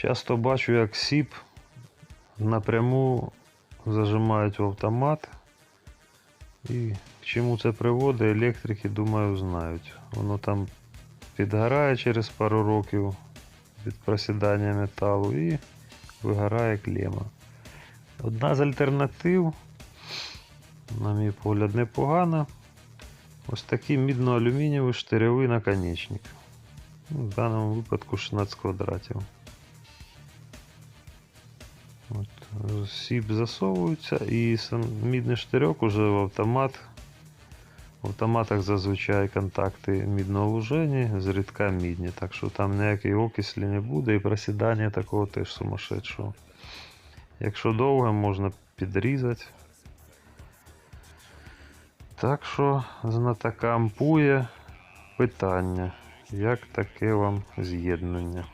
Часто бачу, як сіп напряму зажимають в автомат. І к чому це приводить, електрики, думаю, знають. Воно там підгорає через пару років від просідання металу і вигорає клема. Одна з альтернатив, на мій погляд, непогана. Ось такий мідно-алюмінієвий штирьовий наконечник. Ну, В даному випадку 16 квадратів. От, сіп засовується і сам мідний штирьок уже в автомат. В автоматах зазвичай контакти мідно-лужені, зрідка мідні, так що там ніякої окислі не буде і просідання такого теж сумасшедшого. Якщо довго, можна підрізати. Так що знатокам пує питання, як таке вам з'єднання.